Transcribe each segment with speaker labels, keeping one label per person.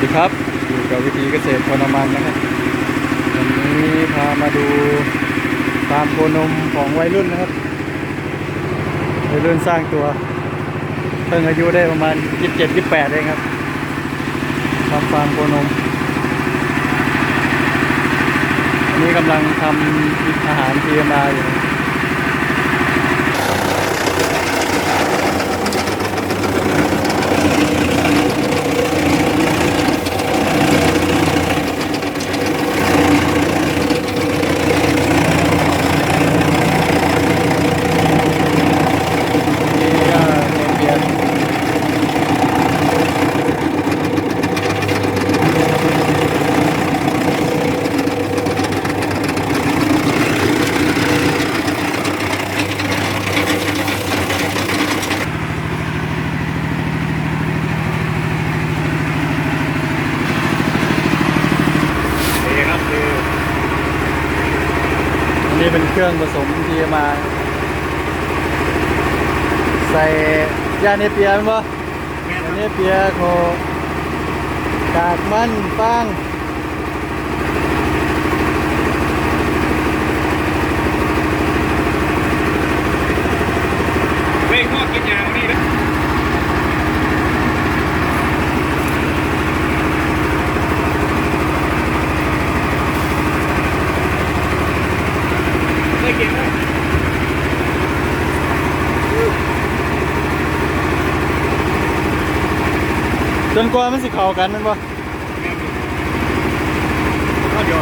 Speaker 1: สดีครับอยู่กับวิธีเกษตรพลมันนะครับวันนี้พามาดูฟาร์มโคนมของวัยรุ่นนะครับวัยรุ่นสร้างตัวเพิ่งอายุได้ประมาณ 27-28เองครับทำฟาร์มโคนมอันนี้กำลังทำอาหาร TMR อยู่นะนี่ก็ เบียร์อันนี้เป็นเครื่องผสมที่มา ใส่ยาเนเปียมั้ยบ่
Speaker 2: ยาเน
Speaker 1: เปียโคกากมันฟาง
Speaker 2: เฮ้ยพ่อกินยาวันนี้นะ ไม่กินเลย
Speaker 1: จนกว่ามันสิเข้ากันแมันบ่
Speaker 2: ข้าวเดียว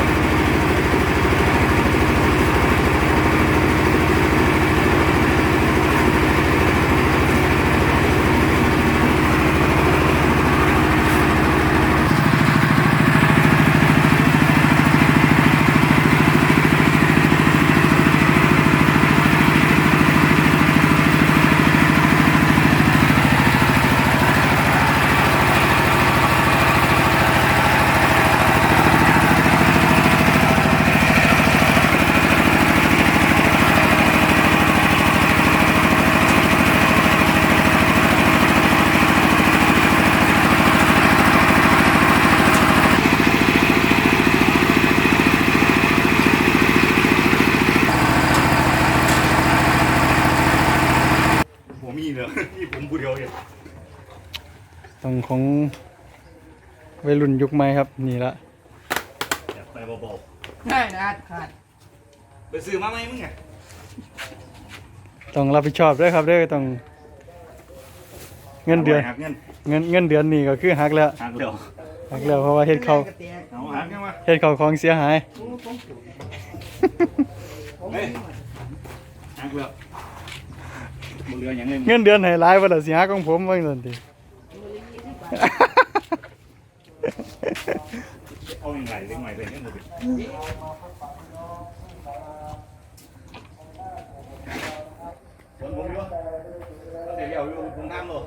Speaker 2: ผมมีเลยนี่ผมผู้เดียวเอง
Speaker 1: ต้องของวัยรุ่นยุคใหม่ครับ นี่ละ
Speaker 2: อยากไปเบา
Speaker 3: ง่ายนะขาดๆ
Speaker 2: ไปซื้อมาไหมมึงไง
Speaker 1: ต้องรับผิดชอบด้วยครับเด้วยต้อง เงินเดือน
Speaker 2: หักเงิน
Speaker 1: เงินเงินเดือนนี่ก็คือหักแล้ว
Speaker 2: หักเดี๋ยว
Speaker 1: หักแล้วเพราะว่าเฮ็ดเขา
Speaker 3: เอา
Speaker 2: หักกันมา
Speaker 1: เฮ็ดเขาของเสียหาย
Speaker 3: เฮ้ย
Speaker 2: หักแล้วบุเรือยังไงเงิ
Speaker 1: นเดือนให้หลายบ่ล่ะสิหักของผมว่าจังซั่นติ
Speaker 2: เอาอย่างไรเล็กหน่อยเลยเนี่ยหมดผมผมอยู่เดี๋ยวเดี๋ยวอยู่ผมนั่งเลย